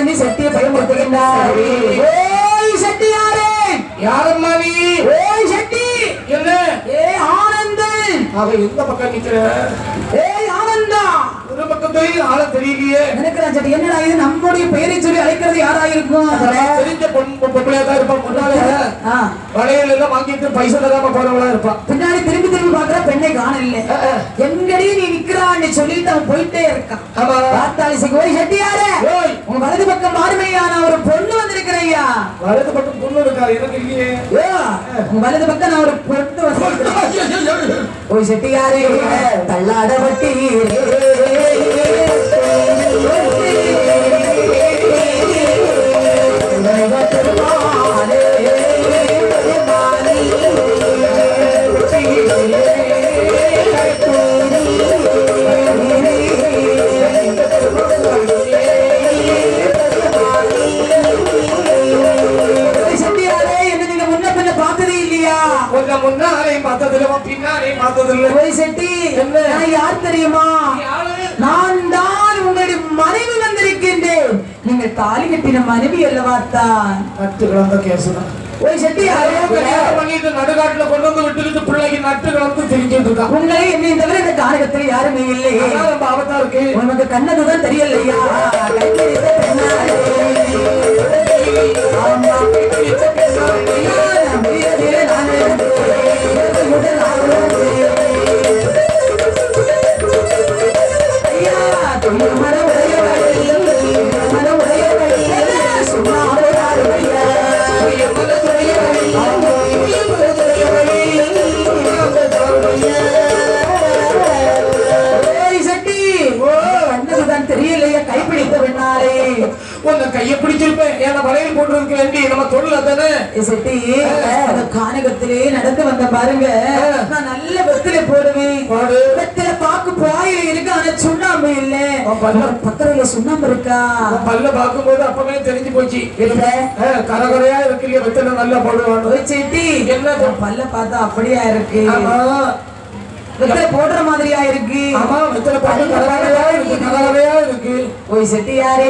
எண்ணி சட்டியை பயமுறுத்துகின்றார் ஓய் செட்டியாரே யாரம்மா நீ? ஓய் செட்டி என்ன? ஏ ஆனந்தன். அவ எந்த பக்கம் நிக்கிற? ஏய் ஆனந்தா. ஒரு பக்கம் ஆள தெரியலையே. நினைக்கிறான் செட்டி என்னடா இது? நம்முடைய பெயரை சொல்லி அழைக்கிறது யாராயிருக்கும்? தெரிஞ்ச பொன் பொம்பளையா தான் இருப்பான் முன்னாலே. வளையல் எல்லாம் வாங்கிட்டு பைசா தராம போறவளா இருப்பான். பின்னாடி திரும்பி திரும்பி பாக்குற பெண்ணை காணல எங்கடி நீ நிக்கிறான்னு சொல்லிட்டு அவன் போயிட்டே இருக்கான். ஆமா. பார்த்தாலி சிங்க ஓய் செட்டியாரே ஓய். உங்க வலது பக்கம் மாறுமையான ஒரு பொண்ணு வந்திருக்கிறையா வலது பக்கம் பொண்ணு இருக்கா? எனக்கு இல்லையே. உங்க வலது பக்கம் நான் ஒரு பொண்ணு ஓய் செட்டியாரே தள்ளாட வட்டி. செட்டியாரே நட்டு கிடந்த கேசுதான் ஓய் செட்டியாரே கல்யாணம் பண்ணிட்டு நடுக்காட்டுல கொண்டு வந்து விட்டுக்கிட்டு பிள்ளைக்கு நட்டு கிடந்து தெரிஞ்சுட்டு இருக்கான் உங்களை என்னை தவிர இந்த காரகத்தில் யாருமே இல்லை. ரொம்ப ஆபத்தா இருக்கு உனக்கு கண்ணதுதான் தெரியலையா. ஆமா, சுண்ணாம்பு இருக்கா பல்ல பார்க்கும்போது அப்பவே தெரிஞ்சு போச்சு. கரகரையா இருக்கு இல்லையா வெத்தனை நல்லா ஒரு செட்டி. என்ன பல்ல பார்த்தா அப்படியா இருக்கு? வெத்தில போடுற மாதிரியா இருக்கு? ஆமா வெத்தனை போட்டு கரகரையா இருக்கு கரகரையா இருக்கு. ஓய் செட்டியாரே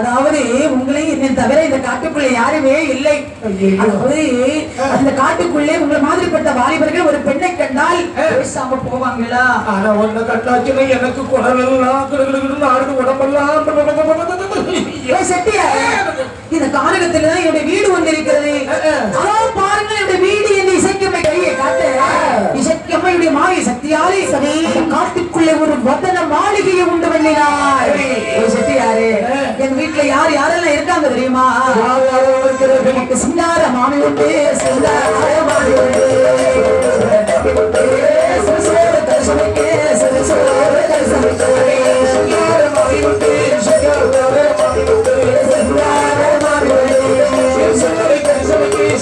அதாவது உங்களை என்னை தவிர இந்த காட்டுக்குள்ள யாருமே இல்லை. அதாவது அந்த காட்டுக்குள்ளே உங்களை மாதிரிப்பட்ட வாலிபர்கள் ஒரு பெண்ணை கண்டால் பேசாம போவாங்களா ஆனா உன்னை கட்டாச்சுன்னா எனக்கு குடலெல்லாம் ஆடுது உடம்பெல்லாம் ஏய் செட்டியாரே, இந்த கானகத்துல தான் என்னுடைய வீடு ஒன்று இருக்கிறது அதோ பாருங்க என்னுடைய வீடு என்று இசைக்கம்மை கையை காட்டு இசைக்கம்மையுடைய மாய சக்தியாலே சரி காட்டுக்குள்ளே ஒரு வதன மாளிகையை உண்டு பண்ணினார் செட்டியாரே எங்க வீட்டுல யார் யாரெல்லாம் இருக்காங்க தெரியுமா எனக்கு சிங்கார மாமி உண்டு சிங்கார மாமி உண்டு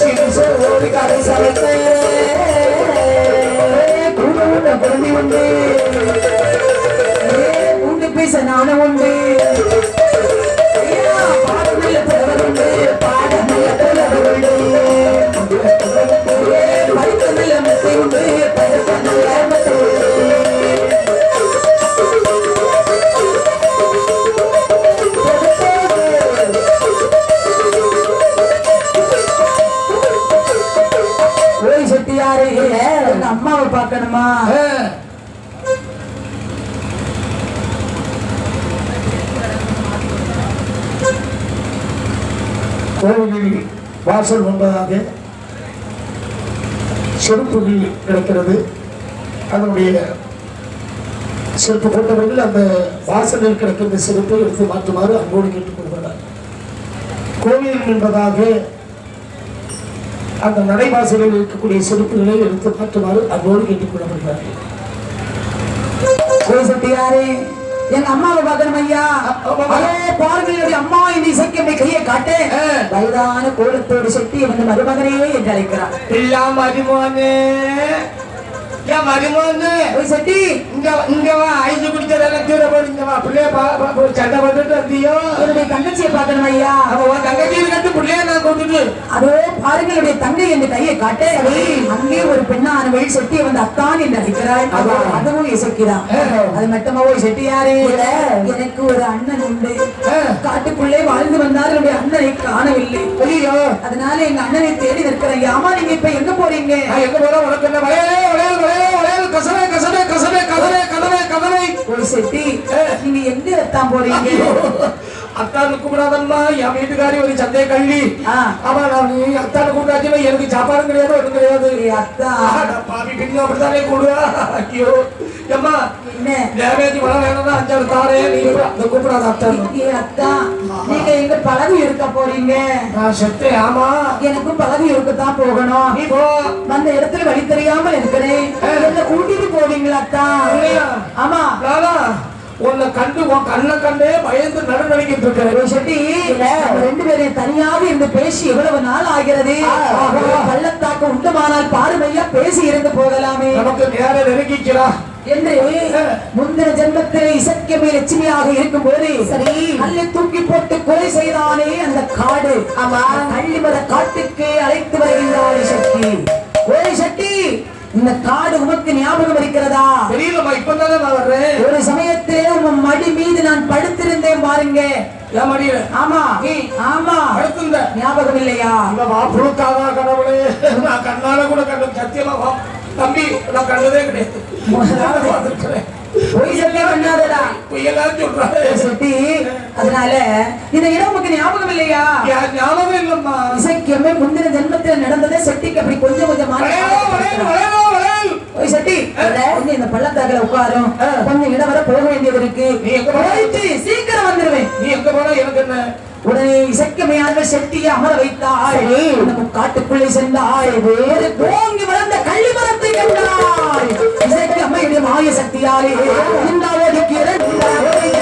சிறுசோர உண்டு பேச நானும் உண்டு. வாசல் முன்பதாக செருப்புகள் கிடக்கிறது. அதனுடைய செருப்பு போட்டவர்கள் அந்த வாசலில் கிடக்கின்ற செருப்பை எடுத்து மாற்றுமாறு அன்போடு கேட்டுக்கொள்கிறார் கோவில் என்பதாக அந்த நடைவாசலில் இருக்கக்கூடிய செருப்புகளை எடுத்து மாற்றுமாறு அன்போடு கேட்டுக்கொள்ளப்படுகிறார்கள் செட்டியாரே எங்க அம்மாவை பார்க்கணும் ஐயா. அதோ என்னுடைய அம்மா இந்த இசைக்கம்பை கையை காட்டு. வயதான கோலத்தோடு செட்டி வந்து மருமகனே என்று அழைக்கிறார். எல்லாம் மருமோனே ஏன் மருமோனே ஓய் செட்டி இங்க இங்க வா ஐந்து குடிச்சதெல்லாம் தீர போடு இங்க வா. பிள்ளைய சண்டை போட்டுட்டு வந்தியோ? என்னுடைய தங்கச்சியை பார்க்கணும் ஐயா. அவ உன் தங்கச்சி கட்டு பிள்ளைய நான் கொண்டுட்டு அதோ பாருங்க என்னுடைய தங்கை என்று கையை காட்டு. அங்கே ஒரு பெண்ணானவள் செட்டியை வந்து அத்தான் என்று அழைக்கிறாள் அதுவும் இசைக்கிறான் அது மட்டுமா ஓய் செட்டியாரே எனக்கு ஒரு அண்ணன் உண்டு. காட்டுக்குள்ள வாழ்ந்து வந்தார். என்னுடைய அண்ணனை காணவில்லை. ஐயோ. அதனால எங்க அண்ணனை தேடி நிற்கிறேன். ஆமா நீங்க இப்ப எங்க போறீங்க? எங்க போறேன்? உனக்கு என்ன வளையலே வளையல் வளையல் வளையல் கசவே கசவே கசவே கதவே கதவே கதவை ஒரு செட்டி நீங்க எங்க எத்தான் போறீங்க? அத்தானு கூப்பிடாதம்மா என் வீட்டுக்காரி ஒரு சந்தைய கள்ளி ஆ. ஆமா நான் நீ அத்தானு கூப்பிடாச்சுன்னா எனக்கு சாப்பாடும் கிடையாது ஒன்றும் கிடையாது. பாவி பின்ன அப்படித்தானே கூடுவா ஐயோ. அம்மா என்ன? டேமேஜ் வர வேணும்னா அஞ்சாறு தாரே நீ அந்த கூப்பிடாத அத்தானு ஏ அத்தா நீங்க எங்க பழகு இருக்க போறீங்க? நான் ஆமா. எனக்கும் பழகு இருக்கத்தான் போகணும். நீ போ. அந்த இடத்துல வழி தெரியாம இருக்கிறேன். என்ன கூட்டிட்டு போவீங்களா அத்தா? இல்லையா? ஆமா. உன்னை கண்டு உன் கண்ணை கண்டே பயந்து நடுநடுங்கிட்டு இருக்கேன் ஒரு செட்டி ரெண்டு பேரும் தனியாக இருந்து பேசி எவ்வளவு நாள் ஆகிறது? பள்ளத்தாக்கு உண்டுமானால் பாருமையா பேசி இருந்து போகலாமே. நமக்கு நேரம் நெருங்கிக்கிறா. என்று முந்தின ஜென்மத்தில் இசக்கியமே லட்சுமியாக இருக்கும் போது சரி. அள்ளி தூக்கி போட்டு கொலை செய்தானே அந்த காடு. ஆமா. கள்ளிமர காட்டுக்கு அழைத்து வருகின்றாள் சக்தி ஓய் சக்தி இந்த காடு உமக்கு ஞாபகம் இருக்கிறதா? தெரியலம்மா இப்பதானே நான் வர்றேன். ஒரு சமயத்திலே உன் மடி மீது நான் படுத்திருந்தேன் பாருங்க. ஆமா. ஆமா. அடுத்திருந்த ஞாபகம் இல்லையா? வா புழுக்காதா கடவுளே நான் கண்ணால கூட கண்டு சத்தியமா தம்பி நான் கண்டதே கிடையாது. பொய் பண்ணாதடா. அதனால இந்த இடம் உமக்கு ஞாபகம் இல்லையா? ஞாபகம் இல்லம்மா. இசைக்கியமே முந்தின ஜென்மத்தில் நடந்ததே சட்டிக்கு அப்படி கொஞ்சம் கொஞ்சமா ஓய் சட்டி கொஞ்சம் இந்த பள்ளத்தாக்குல உட்காரும். கொஞ்சம் இடம் வர போக வேண்டியது இருக்கு. நீ எங்க? போயிட்டு சீக்கிரம் வந்துருவேன். நீ எங்க போனா எனக்கு என்ன? உடனே இசைக்கமையாக செட்டியை அமர வைத்தாள் நம்ம காட்டுக்குள்ளே சென்றாள் வேறு தோங்கி வளர்ந்த கள்ளி மரத்தை கண்டாள் இசைக்கு அம்மையுடைய மாய சக்தியாலே. இந்த ஒதுக்கிற சென்று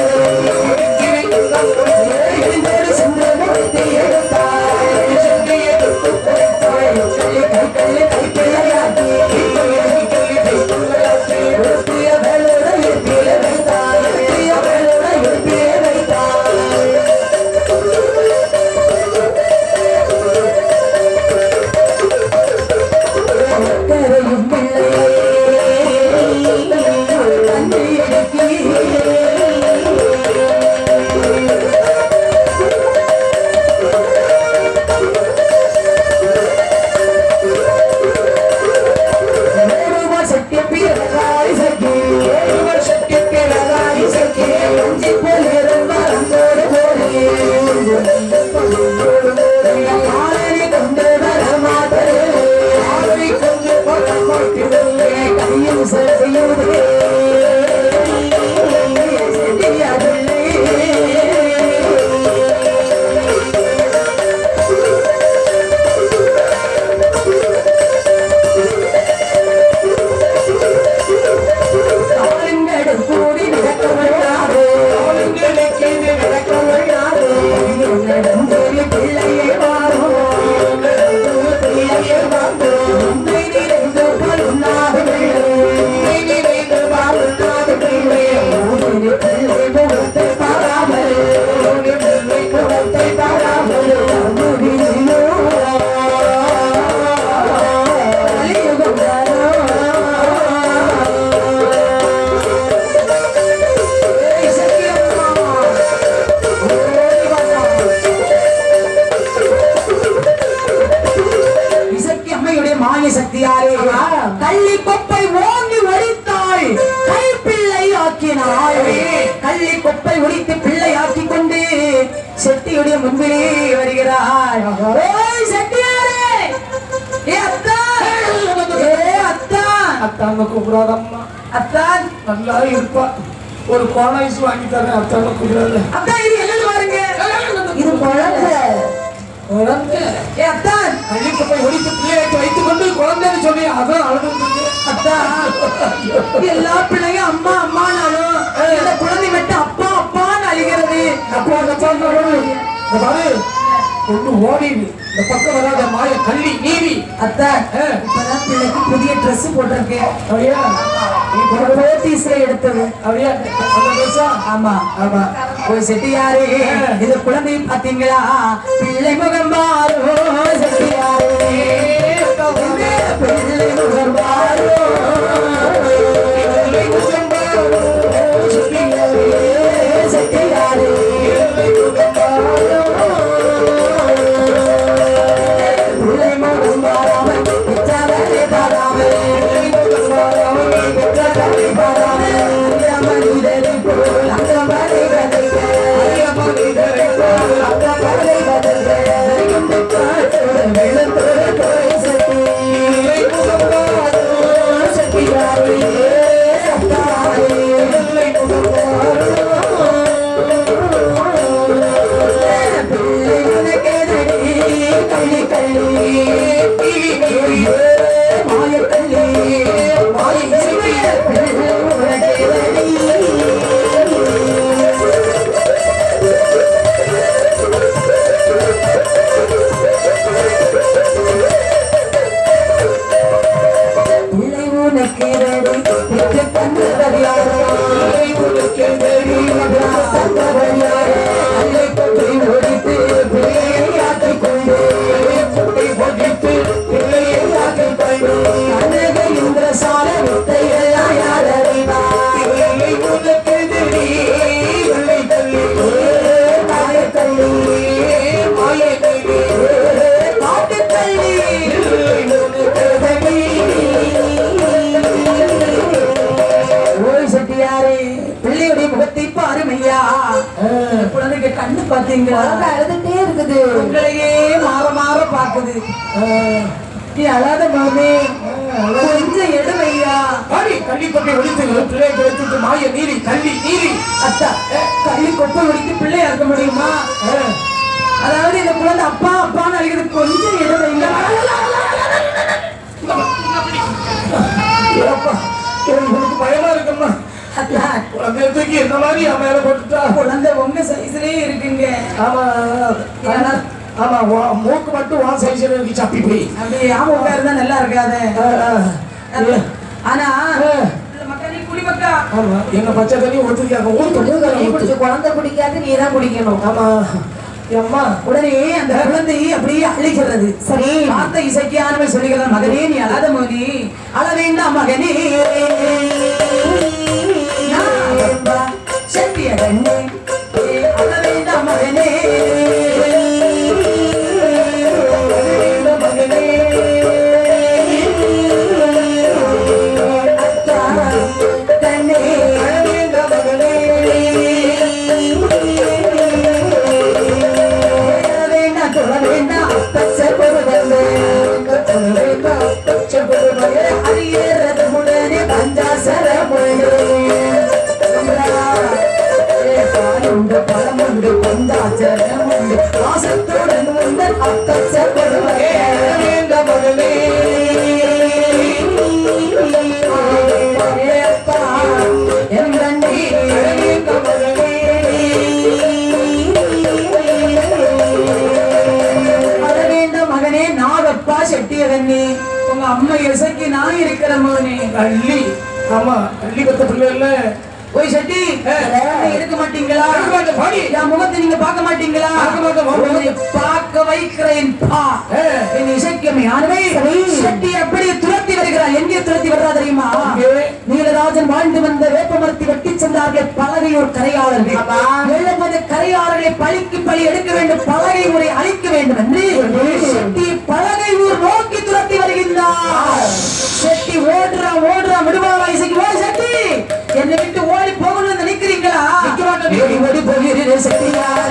ஏ அத்தான்! அத்தாங்க கூப்பிடாதம்மா. அத்தான்! நல்லா இருப்பா. ஒரு கோன் ஐஸ் வாங்கி தரேன் அத்தாங்க கூப்பிடாத. அத்தான் இது என்னது பாருங்க. இது குழந்தை குழந்தை ஏ அத்தான்! கழித்து போய் ஒடித்து பிள்ளையை வைத்துக் கொண்டு குழந்தைன்னு சொல்லி அதான் அழுது அத்தான்! எல்லா பிள்ளையும் அம்மா அம்மானாலும் குழந்தை மட்டும் அப்பா அப்பான்னு அழுகிறது. அப்பா அப்பா ஒண்ணு ஓடிடு இந்த பக்கம் வராத மாய கள்ளி நீவி அத்தான் இப்பதான் பிள்ளைக்கு புதிய Dress போட்டிருக்கேன் அப்படியா போத்தீஸ்ல எடுத்தது அப்படியா ஆமா ஆமா ஒரு செட்டியாரே இது குழந்தை பாத்தீங்களா பிள்ளை முகம் பாரோ செட்டியாரே பிள்ளை முகம் பாரோ பாத்தீங்களா அழுதுட்டே இருக்குது. உங்களையே மாற மாற பாக்குது நீ அழாத மாமே. கொஞ்சம் எடுமையா. பாடி தள்ளி கொண்டே ஒழித்து பிள்ளை கிடைத்து மாய நீரி தள்ளி நீரி அத்தா கள்ளி கொப்பை ஒடித்து பிள்ளையா இருக்க முடியுமா? அதாவது இந்த குழந்தை அப்பா அப்பான்னு அழைக்கிறது கொஞ்சம் எடுமையா. பயமா இருக்கும்மா. அத்தா குழந்தைய தூக்கி இந்த மாதிரி என் மேல போட்டுட்டா? குழந்தை உங்க சைஸ்லயே இருக்குங்க. ஆமா ஆமா மூக்கு மட்டும் உன் சைஸ்ல இருக்கு சப்பி போய். அப்படி ஆமா உட்காருந்தா நல்லா இருக்காது. ஆனா. மக்கா. என்ன பச்சை தண்ணி ஊத்துக்காங்க ஊத்து குடிச்சு குழந்தை குடிக்காது நீ தான் குடிக்கணும். ஆமா. அம்மா உடனே அந்த குழந்தை அப்படியே அழுகிறது சரி வார்த்தை இசைக்கானவன் சொல்லுகிறான் மகனே நீ அழாத மோனி அழ வேண்டாம் மகனே. செட்டிய கண்ணே, மகனே அள்ளி ஆமா அள்ளி பத்த பிள்ளை இல்ல போய் செட்டி எடுக்க மாட்டீங்களா? பாடி. என் முகத்தை நீங்க பார்க்க மாட்டீங்களா? பார்க்க வைக்கிறேன் பா. என் இசைக்கமே ஆனவே. செட்டி அப்படியே துரத்தி வருகிறார் எங்கே துரத்தி வர்றா தெரியுமா? நீலராஜன் வாழ்ந்து வந்த வேப்பமரத்தை வெட்டி சென்றார்கள். பலகையூர் கரையாளர்கள். எழுபது கரையாளர்களை பழிக்கு பழி எடுக்க வேண்டும். பலகை முறை அழிக்க வேண்டும் என்று செட்டி பலகை ஊர் நோக்கி துரத்தி வருகின்றார். சக்தி ஓடுறா ஓடுறா விடுவாரா இசைக்கு? ஓடி சக்தி! என்னை விட்டு ஓடி போகணும்னு நினைக்கிறீங்களா? நிக்க மாட்டேன். ஓடி போகிறீர்கள் செட்டியாரே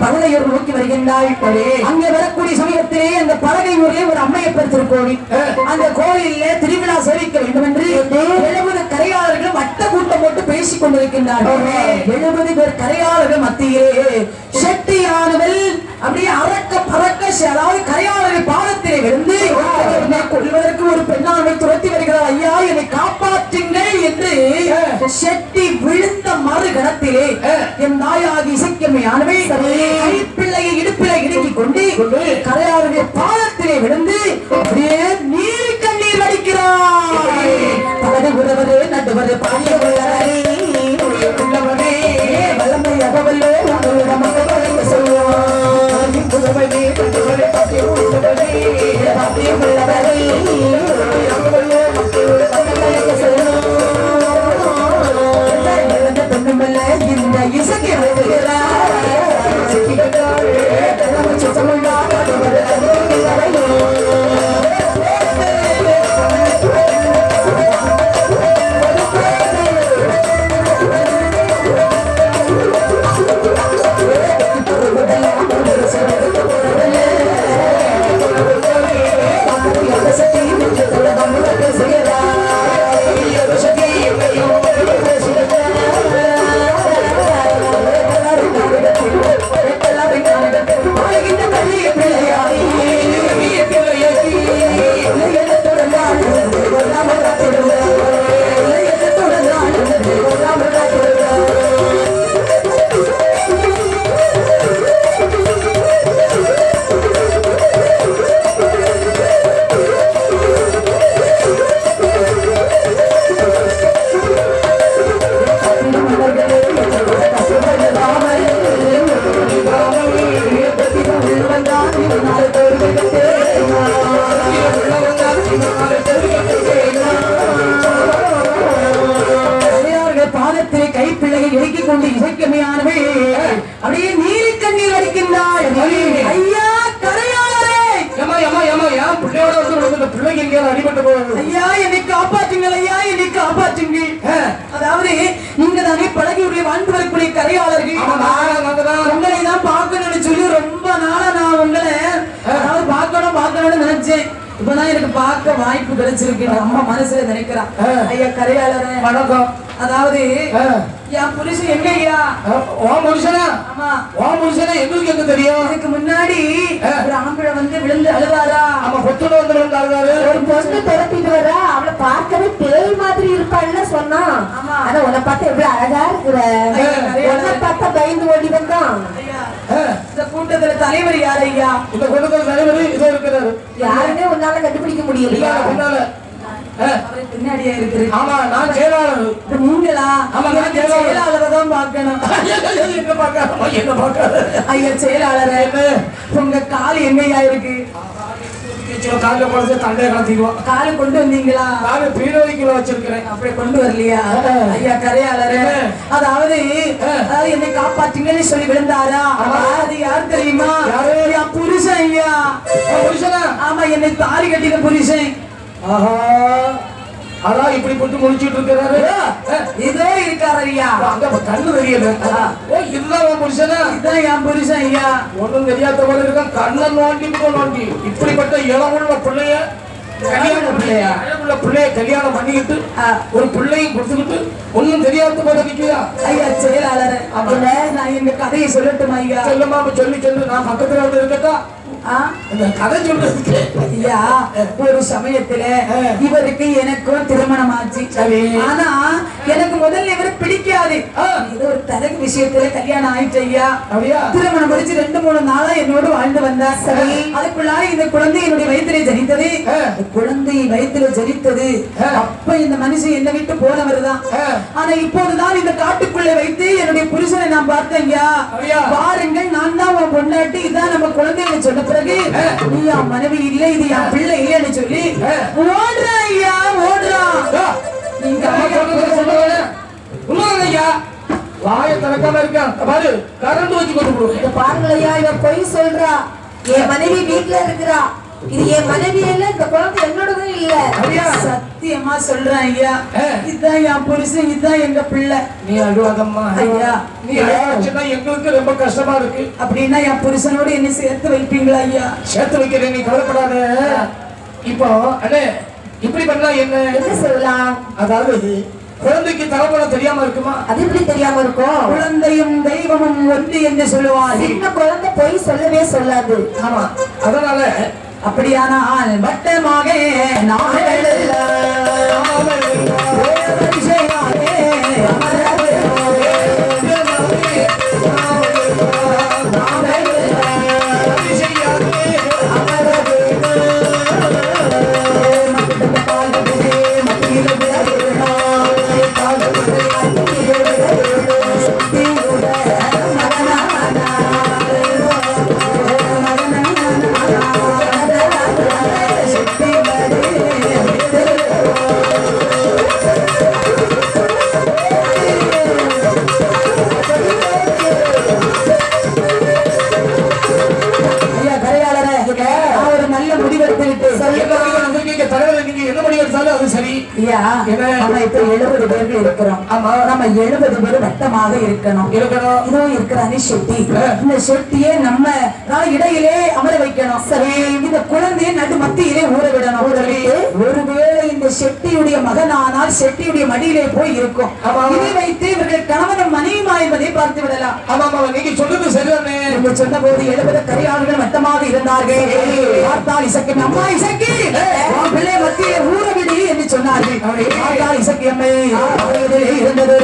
பலகையூர் நோக்கி வருகின்றாள் அங்கே வரக்கூடிய சமயத்திலே அந்த பலகை ஊரிலே ஒரு அம்மையப்பர் திருக்கோவில் அந்த கோயிலிலே திருவிழா சேவிக்க வேண்டும் என்று பேசிக் கொண்டிருக்கின்றார்கள் எழுபது அப்படியே விழுந்து கொள்வதற்கு ஒரு பெண்ணாமை துரத்தி வருகிறார் ஐயா என்னை காப்பாற்றுங்கள் என்று செட்டி விழுந்த மறு கணத்திலே என் தாயாகி இசைக்கமையானவை பிள்ளையை இடுப்பில இடுக்கிக் கொண்டு கரையாளருடைய பாலத்திலே விழுந்து அப்படியே நீலி கண்ணீர் அடிக்கின்றாய் ஐயா கரையாளரே! ஏமா ஏமா ஏமா ஏன் பிள்ளைங்க எங்கேயாவது அடிபட்டு போகுது? ஐயா என்னை காப்பாற்றுங்கள் ஐயா என்னை காப்பாற்றுங்கள். அதாவது நீங்க தானே பழகியுடைய வாழ்ந்து வரக்கூடிய கரையாளர்கள். உங்களை தான் பார்க்கணும்னு சொல்லி ரொம்ப நாளா நான் உங்களை அதாவது பார்க்கணும் பார்க்கணும்னு நினைச்சேன். இப்பதான் எனக்கு பார்க்க வாய்ப்பு கிடைச்சிருக்கு. நம்ம மனசுல நினைக்கிறான் ஐயா கரையாளரே. வணக்கம். அதாவது என் புருஷன் எங்க ஐயா உன் புருஷனா. ஆமா. உன் புருஷனா எங்களுக்கு எங்க தெரியும்? இதுக்கு முன்னாடி. ஒரு ஆம்பளை வந்து விழுந்து அழுதாரா ஆமா பொத்துட்டு வந்து ஒரு பொண்ணு துரத்திட்டு வர? அவளை பார்க்கவே பேய் மாதிரி இருப்பாள்ல சொன்னான் ஆமா. ஆனா உன்னை பார்த்தா எவ்வளவு அழகா இருக்கிற. உன்னை பார்த்தா பயந்து ஓடி வந்தான். ஐயா ஆ, இந்த கூட்டத்துல தலைவர் யார் ஐயா? இந்த குடும்பத்தில் தலைவர் இதோ இருக்கிறாரு யாருமே உன்னால கண்டுபிடிக்க ஆ, அவரு பின்னாடியே இருக்குது. ஆமா நான் செயலாளர் இப்ப நீங்களா ஆமா, நான் செயலாளர். தான் பார்க்கணும். ஐயா செயலாளரே உங்க கால் எங்கய்யா இருக்கு? காலைல குழந்தை தண்டையை கலத்திக்குவான் காலு கொண்டு வந்தீங்களா? காலை பீரோதிக்குள்ள வச்சிருக்கிறேன். அப்படி கொண்டு வரலையா. ஐயா கரையாளரே? அதாவது என்னை காப்பாற்றுங்கன்னு சொல்லி விழுந்தாரா. அது யார் தெரியுமா? என் புருஷன் ஐயா. புருஷனா? ஆமா என்னை தாலி கட்டின புருஷன். ஆஹா. அதான் இப்படி போட்டு முடிச்சிட்டு இருக்கிறாரு. இதோ இருக்காரு ஐயா அங்க அப்ப கண்ணு தெரியல இதுதான் உன் புருஷனா? இதான் என் புருஷன் ஐயா ஒண்ணும் தெரியாத போல இருக்கான் கண்ணை நோண்டி நோண்டி. இப்படிப்பட்ட இளமுள்ள பிள்ளைய கல்யாணம் பிள்ளையா இளமுள்ள பிள்ளைய கல்யாணம் பண்ணிக்கிட்டு. ஒரு பிள்ளையும் கொடுத்துக்கிட்டு ஒண்ணும் தெரியாத போல நிக்கியா? ஐயா செயலாளர் அப்படின்னா நான் எங்க கதையை சொல்லட்டுமா ஐயா? செல்லமா சொல்லி சொல்லு. நான் பக்கத்துல வந்து இருக்கட்டா? இந்த கதை சொல்றதுக்கு ஐயா ஒரு சமயத்துல இவருக்கு எனக்கும் திருமணம் ஆச்சு. ஆனா எனக்கு முதல்ல இவரை பிடிக்காது. இது ஒரு தரகு விஷயத்துல கல்யாணம் ஆயிடுச்சு ஐயா. திருமணம் முடிச்சு ரெண்டு மூணு நாளா என்னோட வாழ்ந்து வந்தார் சரி. அதுக்குள்ளார இந்த குழந்தை என்னுடைய வயிற்றிலே ஜனித்தது. குழந்தை வயிற்றில ஜனித்தது. அப்ப இந்த மனுஷன் என்னை விட்டு போனவர் தான். ஆனா இப்போதுதான் இந்த காட்டுக்குள்ளே வைத்து என்னுடைய புருஷனை நான் பார்த்தேன் ஐயா? பாருங்கள் நான் தான் உன் பொண்டாட்டி. இதான் நம்ம குழந்தைன்னு சொன்ன பிறகு நீ என் மனைவி இல்ல இது என் பிள்ளை இல்லைன்னு சொல்லி ஆ. ஓடுறான் ஐயா ஓடுறான் ஆ, நீங்க ஐயா? வாயை திறக்காம இருக்கான் பாரு கரண்ட் வச்சு கொண்டு போடுவேன். இத பாருங்களையா இவ பொய் சொல்றா. என் மனைவி வீட்டுல இருக்கிறா. இது என் மனைவி இல்ல இந்த குழந்தை என்னோடதும் இல்ல. அப்படியா சத்தியமா சொல்றேன் ஐயா. இதுதான் என் புருஷன் இதுதான் எங்க பிள்ளை. நீ அழுவாதம்மா. ஐயா. நீ அழுவாச்சுன்னா எங்களுக்கு ரொம்ப கஷ்டமா இருக்கு. அப்படின்னா என் புருஷனோட என்ன சேர்த்து வைப்பீங்களா ஐயா? சேர்த்து வைக்கிறேன் நீ கவலைப்படாத. இப்போ அண்ணே இப்படி பண்ணா என்ன? என்ன சொல்லலாம்? அதாவது குழந்தைக்கு தலைமுறை தெரியாம இருக்குமா? அது எப்படி தெரியாம இருக்கும்? குழந்தையும் தெய்வமும் ஒன்று என்று சொல்லுவார் சின்ன குழந்தை பொய் சொல்லவே சொல்லாது. ஆமா. அதனால அப்படியானால் வட்டமாக நாங்கள் வேதரிசையாலே செட்டி. ஆ. இந்த செட்டியை நம்ம இடையிலே அமர வைக்கணும். சரி. இந்த குழந்தையை நடு மத்தியிலே ஊற விடணும் ஒருவேளை இந்த செட்டியுடைய மகனானால் செட்டியுடைய மடியிலே போய் இருக்கும். இதை வைத்து இவர்கள் கணவனும் மனைவிமா என்பதை பார்த்து விடலாம். ஆமா நீங்க சொல்றது சரிதானே? என்று சொன்ன போது எழுபது கரையாளர்கள் வட்டமாக இருந்தார்கள். பார்த்தால் இசக்கி அம்மா இசக்கி! பிள்ளை மத்தியிலே ஊற விடு என்று சொன்னார்கள். பார்த்தால் இசக்கி அம்மை இருந்தது.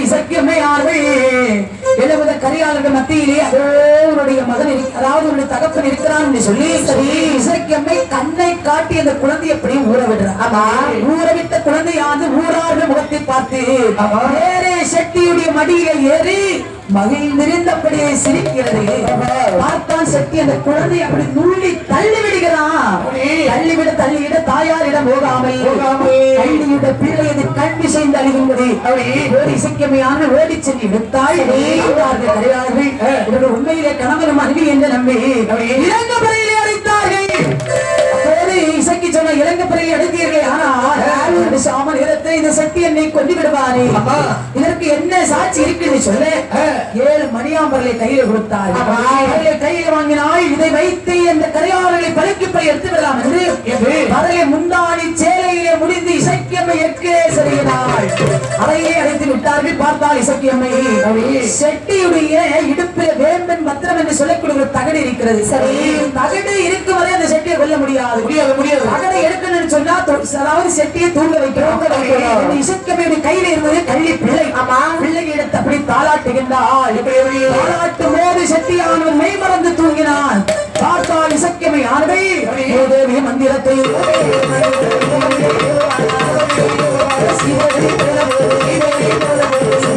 இசைக்கமையார்கள் எழுபத கரியாளர்கள் மத்தியிலே அதோருடைய மகன் அதாவது உன்னுடைய தகப்பன் இருக்கிறான் சொல்லி சரி இசைக்கம்மை கண்ணை காட்டி அந்த குழந்தை எப்படி ஊற விடுறான் ஆமா ஊற விட்ட குழந்தையாவது ஊரார்கள் முகத்தை பார்த்து வேறே செட்டியுடைய மடியில ஏறி மகிழ்ந்திருந்தபடியே சிரிக்கிறது. பார்த்தான் சக்தி அந்த குழந்தை அப்படி நுள்ளி தள்ளி விடுகிறான். தள்ளிவிட தள்ளிவிட தாயாரிடம் போகாமல். கண்ணியுட பிள்ளையது கண்பி செய்து அழிகின்றது. ஓடி சிக்கமையான ஓடி சென்று விட்டாய். விட்டார்கள் கிடையார்கள் உண்மையிலே கணவன் மனைவி என்று நம்பி. இறங்க முறையில் சொன்ன இறங்க பிறையை அடைத்தீர்கள் ஆனால் சாம நேரத்தை இந்த சக்தி என்னை கொண்டு விடுவாரே இதற்கு என்ன சாட்சி இருக்குன்னு சொல்ல ஏழு மணியாம்பர்களை கையில கொடுத்தார். கையில வாங்கினால் இதை வைத்து அந்த கரையாளர்களை பழிக்கு போய் எடுத்து விடலாம் என்று முந்தாணி சேலையிலே முடிந்து இசைக்கியம்மை எற்கே சரியினாள் அறையிலே அடைத்து விட்டார்கள் பார்த்தால் இசைக்கியம்மை செட்டியுடைய இடுப்பில் வேம்பன் பத்திரம் என்று சொல்லக்கூடிய ஒரு தகடு இருக்கிறது. சரி. தகடு இருக்கும் வரை அந்த செட்டியை கொல்ல முடியாது. முடியாது முடியாது. தகடை எடுக்கணும்னு சொன்னா அதாவது செட்டியை தூங்க வைக்கிறோம் இந்த இசைக்கம்மையுடைய கையில இருந்தது கள்ளி பிள்ளை. ஆமா. பிள்ளை எடுத்து அப்படி தாளாட்டுகின்றாள். தாளாட்டும் போது செட்டியானவன் மெய் மறந்து தூங்கினான். பார்த்தால் இசைக்கமை ஆனவை Shiva Shiva Shiva Shiva Shiva